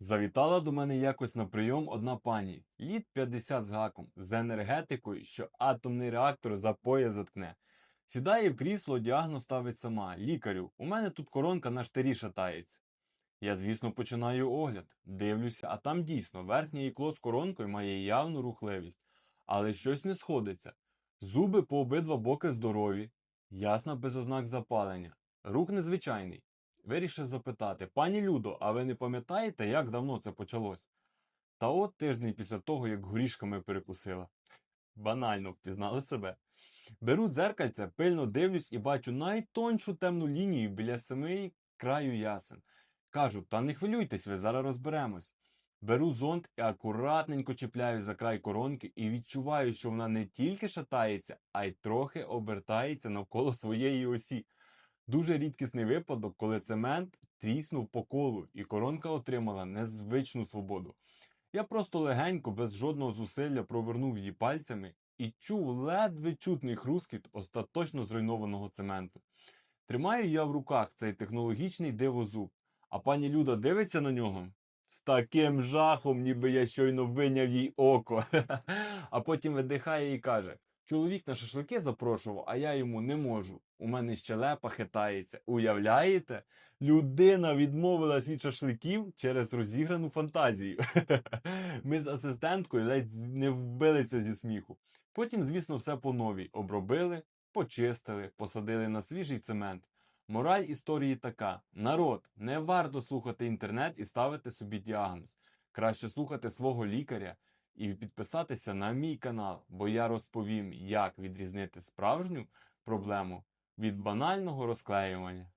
Завітала до мене якось на прийом одна пані, літ 50 з гаком, з енергетикою, що атомний реактор за пояс заткне. Сідає в крісло, діагноз ставить сама. Лікарю, у мене тут коронка на штирі шатається. Я, звісно, починаю огляд, дивлюся, а там дійсно верхнє ікло з коронкою має явну рухливість, але щось не сходиться. Зуби по обидва боки здорові, ясна без ознак запалення, рух незвичайний. Вирішив запитати, пані Людо, а ви не пам'ятаєте, як давно це почалось? Та от тиждень після того, як горішками перекусила. Банально впізнали себе. Беру дзеркальце, пильно дивлюсь і бачу найтоншу темну лінію біля самої краю ясен. Кажу, та не хвилюйтесь, ви зараз розберемось. Беру зонт і акуратненько чіпляю за край коронки і відчуваю, що вона не тільки шатається, а й трохи обертається навколо своєї осі. Дуже рідкісний випадок, коли цемент тріснув по колу, і коронка отримала незвичну свободу. Я просто легенько, без жодного зусилля провернув її пальцями і чув ледве чутний хрускіт остаточно зруйнованого цементу. Тримаю я в руках цей технологічний дивозуб, а пані Люда дивиться на нього з таким жахом, ніби я щойно виняв їй око. А потім видихає і каже: Чоловік на шашлики запрошував, а я йому не можу. У мене щелепа хитається. Уявляєте? Людина відмовилась від шашликів через розіграну фантазію. Ми з асистенткою ледь не вбилися зі сміху. Потім, звісно, все по новій обробили, почистили, посадили на свіжий цемент. Мораль історії така: народ, не варто слухати інтернет і ставити собі діагноз. Краще слухати свого лікаря і підписатися на мій канал, бо я розповім, як відрізнити справжню проблему від банального розклеювання.